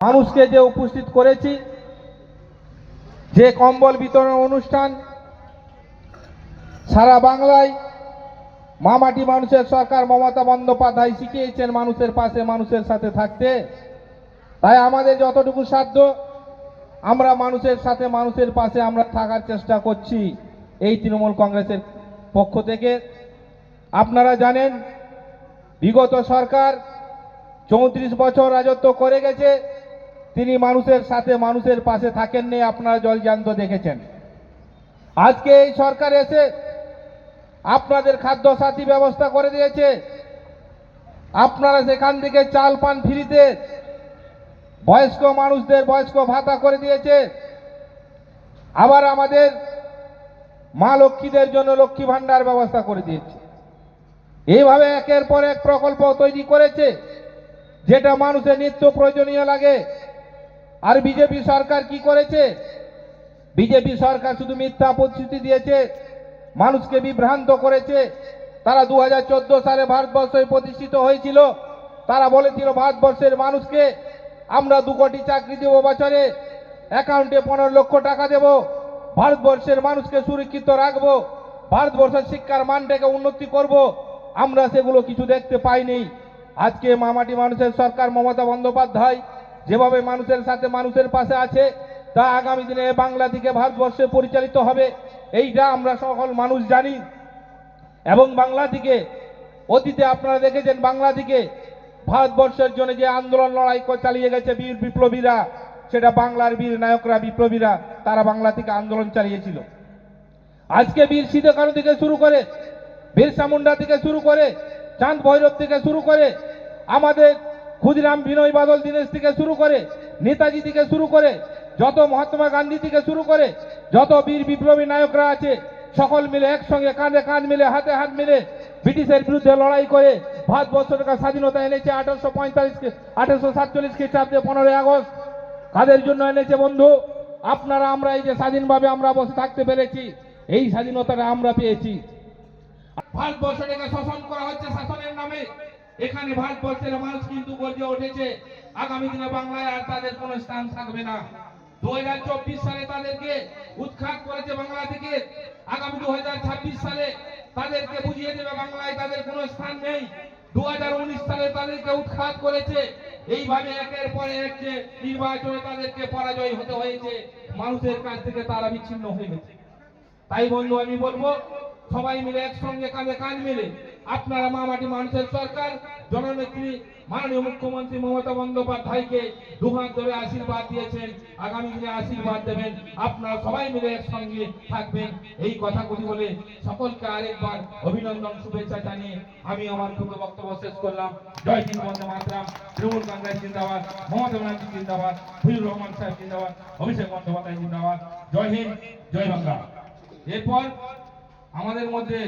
মানুষকে যে উপস্থিত করেছি, যে কম্বল বিতরণ অনুষ্ঠান, সারা বাংলায় মামাটি মানুষের সরকার মমতা বন্দ্যোপাধ্যায় শিখিয়েছেন মানুষের পাশে মানুষের সাথে থাকতে। তাই আমাদের যতটুকু সাধ্য, আমরা মানুষের সাথে মানুষের পাশে আমরা থাকার চেষ্টা করছি এই তৃণমূল কংগ্রেসের পক্ষ থেকে। আপনারা জানেন, বিগত সরকার চৌত্রিশ বছর রাজত্ব করে গেছে। তিনি মানুষের সাথে মানুষের পাশে থাকেননি, আপনারা জলজান্ত দেখেছেন। আজকে এই সরকার এসে আপনাদের খাদ্য সাথী ব্যবস্থা করে দিয়েছে। আপনারা সেখান থেকে চাল পান ফ্রিতে বয়স্ক মানুষদের বয়স্ক ভাতা করে দিয়েছে। আবার আমাদের মা লক্ষ্মীদের জন্য লক্ষ্মী ভাণ্ডার ব্যবস্থা করে দিয়েছে। এইভাবে একের পর এক প্রকল্প তৈরি করেছে, যেটা মানুষের নিত্য প্রয়োজনীয় লাগে। আর বিজেপি সরকার কি করেছে? বিজেপি সরকার শুধু মিথ্যা প্রতিশ্রুতি দিয়েছে, মানুষকে বিভ্রান্ত করেছে। তারা দু হাজার চোদ্দ সালে ভারতবর্ষে প্রতিষ্ঠিত হয়েছিল। তারা বলেছিল, ভারতবর্ষের মানুষকে আমরা দু কোটি চাকরি দেব বছরে, অ্যাকাউন্টে পনেরো লক্ষ টাকা দেব। ভারতবর্ষের মানুষকে সুরক্ষিত রাখব। ভারতবর্ষের শিক্ষার মানটাকে উন্নতি করব। আমরা সেগুলো কিছু দেখতে পাইনি। আজকে মামাটি মানুষের সরকার মমতা বন্দ্যোপাধ্যায় যেভাবে মানুষের সাথে মানুষের পাশে আছে, তা আগামী দিনে বাংলা দিকে ভারতবর্ষে পরিচালিত হবে। এইটা আমরা সকল মানুষ জানি। এবং বাংলা দিকে, অতীতে আপনারা দেখেছেন বাংলা দিকে ভারতবর্ষের জন্য যে আন্দোলন লড়াই চালিয়ে গেছে বীর বিপ্লবীরা, সেটা বাংলার বীর নায়করা, বিপ্লবীরা, তারা বাংলা থেকে আন্দোলন চালিয়েছিল। আজকে বীর সিদ্ধকানু থেকে শুরু করে, বিরসা মুন্ডা থেকে শুরু করে, চাঁদ ভৈরব থেকে শুরু করে, আমাদের ক্ষুদিরাম বিনয় বাদল দীনেশ থেকে শুরু করে নেতাজি থেকে শুরু করে, যত মহাত্মা গান্ধী থেকে শুরু করে, যত বীর বিপ্লবী নায়করা আছে, সকল মিলে একসঙ্গে কাঁধে কাঁধ মিলে, হাতে হাত মিলে ব্রিটিশের বিরুদ্ধে লড়াই করে ভারতবর্ষের স্বাধীনতা এনেছে আঠারোশো পঁয়তাল্লিশ আঠারোশো সাতচল্লিশ খ্রিস্টাব্দে পনেরোই আগস্ট। কাদের জন্য এনেছে বন্ধু? আপনারা, আমরা এই যে স্বাধীনভাবে আমরা বসে থাকতে পেরেছি, এই স্বাধীনতাটা আমরা পেয়েছি। ভারতবর্ষটাকে শাসন করা হচ্ছে শাসনের নামে। এখানে ভারতবর্ষের মানুষ কিন্তু গর্জে উঠেছে। আগামী দিনে বাংলায় আর তাদের কোনো স্থান থাকবে না। দু হাজার চব্বিশ সালে তাদেরকে উৎখাত করেছে বাংলা থেকে। আগামী দু হাজার ছাব্বিশ সালে তাদেরকে বুঝিয়ে দেবে বাংলায় তাদের কোনো স্থান নেই। দু হাজার উনিশ সালে তাদেরকে উৎখাত করেছে। এইভাবে একের পর এক নির্বাচনে তাদেরকে পরাজয় হতে হয়েছে, মানুষের কাছ থেকে তারা বিচ্ছিন্ন হয়ে গেছে। তাই বন্ধু, আমি বলব, সবাই মিলে একসঙ্গে কাঁধে কাঁধ মিলে আপনারা মামাটি মানুষের সরকার, জননেত্রী, মাননীয় মুখ্যমন্ত্রী মমতা বন্দ্যোপাধ্যায়কে দুহাত ধরে আশীর্বাদ দিয়েছেন, আগামী দিনে আশীর্বাদ দেবেন। আপনারা সবাই মিলে একসঙ্গে থাকবেন। এই কথাগুলি বলে সকলকে আরেকবার অভিনন্দন, শুভেচ্ছা জানিয়ে আমি আমার ক্ষুদ্র বক্তব্য শেষ করলাম। জয় হিন্দ, বন্দে মাতরাম। তৃণমূল কংগ্রেস জিন্দাবাদ, মমতা ব্যানার্জি জিন্দাবাদ, ফজলুর রহমান সাহেব জিন্দাবাদ, অভিষেক বন্দ্যোপাধ্যায় জিন্দাবাদ। জয় হিন্দ, জয় বাংলা। এরপর আমাদের মধ্যে